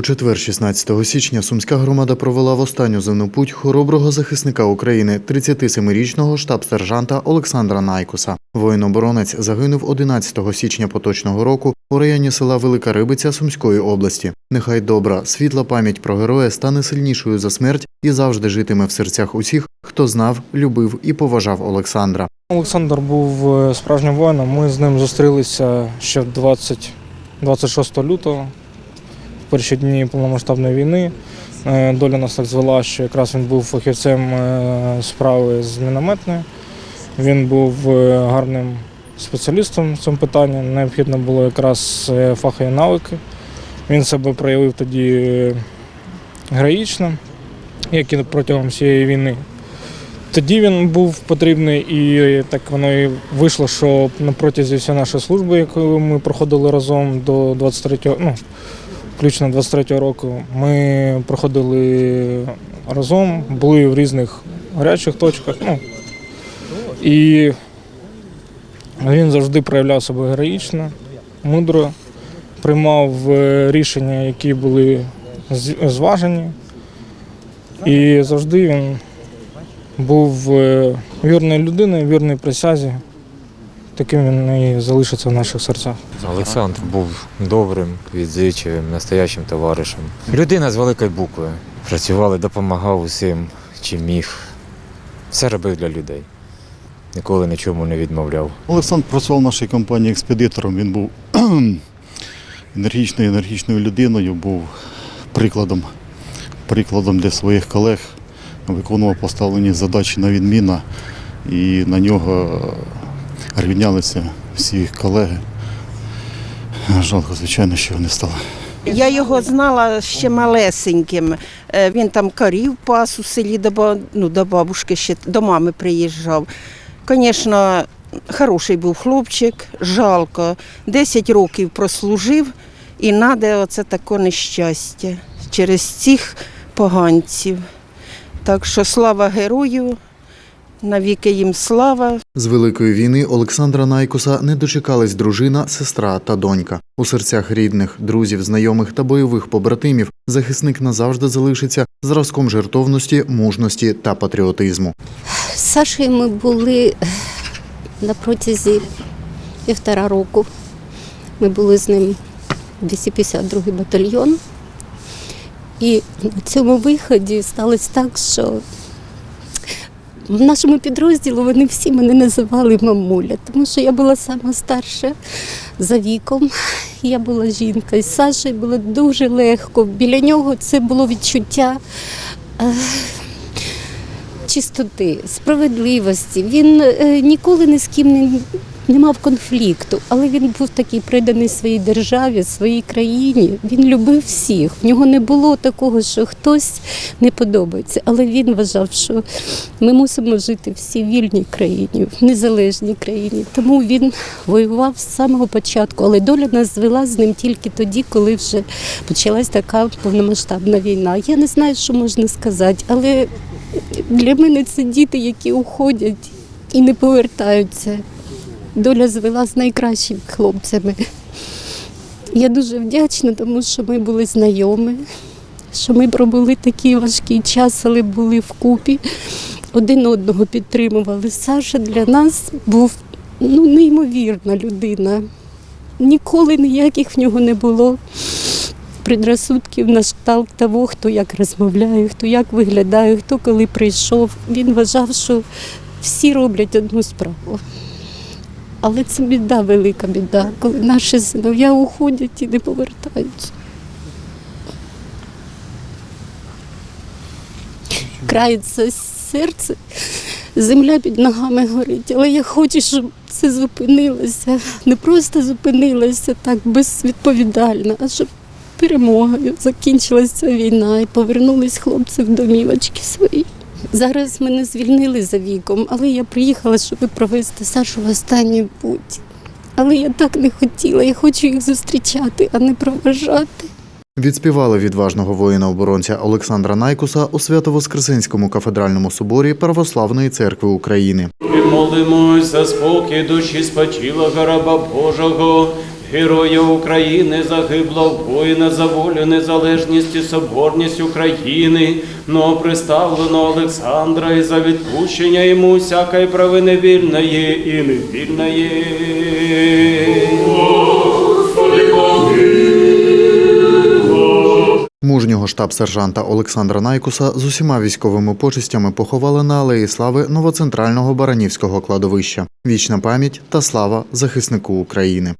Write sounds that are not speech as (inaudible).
У четвер, 16 січня, Сумська громада провела в останню земну путь хороброго захисника України, 37-річного штаб-сержанта Олександра Найкуса. Воїн-оборонець загинув 11 січня поточного року у районі села Велика Рибиця Сумської області. Нехай добра, світла пам'ять про героя стане сильнішою за смерть і завжди житиме в серцях усіх, хто знав, любив і поважав Олександра. Олександр був е, справжнім воїном. Ми з ним зустрілися ще 20, 26 лютого, перші дні повномасштабної війни. Е, Доля нас так звела, що якраз він був фахівцем е, справи з мінометної. Він був е, гарним спеціалістом в цьому питанні. Необхідно було якраз фахові навики. Він себе проявив тоді героїчно, як і протягом всієї війни. Тоді він був потрібний, і так воно і вийшло, що на протязі всієї нашої служби, яку ми проходили разом до 23-го, ну, включно 23-го року, ми проходили разом, були в різних гарячих точках. Ну, і він завжди проявляв себе героїчно, мудро, приймав е, рішення, які були зважені. І завжди він був е, вірною людиною, вірною присязі. Таким він і залишиться в наших серцях. Олександр був добрим, відзичливим, настоящим товаришем. Людина з великої букви. Працював допомагав усім, чим міг. Все робив для людей. Ніколи нічому не відмовляв. Олександр працював в нашій компанії експедитором. Він був (clears throat) енергічною, енергічною людиною, був прикладом, прикладом для своїх колег, виконував поставлені задачі на відміна, і на нього рівнялися всі колеги. Жалко, звичайно, що не стало. Я його знала ще малесеньким. Е, Він там корів пас у селі до, ну, до бабушки, ще до мами приїжджав. Звісно, хороший був хлопчик, жалко. Десять років прослужив і наде оце таке нещастя через цих поганців. Так що слава герою, навіки їм слава. З великої війни Олександра Найкуса не дочекались дружина, сестра та донька. У серцях рідних, друзів, знайомих та бойових побратимів захисник назавжди залишиться зразком жертовності, мужності та патріотизму. З Сашею ми були на протязі півтора року. Ми були з ним 252 батальйон. І на цьому виході сталося так, що в нашому підрозділі вони всі мене називали мамуля, тому що я була сама старша за віком. Я була жінка. І з Сашею було дуже легко. Біля нього це було відчуття. е, чистоти, справедливості. Він е, ніколи не з ким не, не мав конфлікту, але він був такий преданий своїй державі, своїй країні. Він любив всіх. В нього не було такого, що хтось не подобається. Але він вважав, що ми мусимо жити всі в вільній країні, в незалежній країні. Тому він воював з самого початку. Але доля нас звела з ним тільки тоді, коли вже почалась така повномасштабна війна. Я не знаю, що можна сказати, але для мене це діти, які уходять і не повертаються. Доля звела з найкращими хлопцями. Я дуже вдячна, тому що ми були знайомі, що ми пробули такий важкий час, але були вкупі, один одного підтримували. Саша для нас був ну, неймовірна людина. Ніколи ніяких в нього не було предрассудків на кшталт того, хто як розмовляє, хто як виглядає, хто коли прийшов. Він вважав, що всі роблять одну справу. Але це біда, велика біда, коли наші синов'я уходять і не повертаються. Крається серце, земля під ногами горить, але я хочу, щоб це зупинилося. Не просто зупинилося так безвідповідально, а щоб перемогою закінчилася війна і повернулись хлопці в домівочки свої. Зараз мене звільнили за віком, але я приїхала, щоб провести Сашу в останній путь. Але я так не хотіла, я хочу їх зустрічати, а не проважати. Відспівали відважного воїна-оборонця Олександра Найкуса у Свято-Воскресенському кафедральному соборі Православної церкви України. Молимось за спокій душі спочилого раба Божого, Героя України загибло воїна за волю, незалежність і соборність України, но приставлено Олександра і за відпущення йому всякої провини вільної і невільної. Мужнього штаб-сержанта Олександра Найкуса з усіма військовими почестями поховали на алеї слави новоцентрального Баранівського кладовища. Вічна пам'ять та слава захиснику України.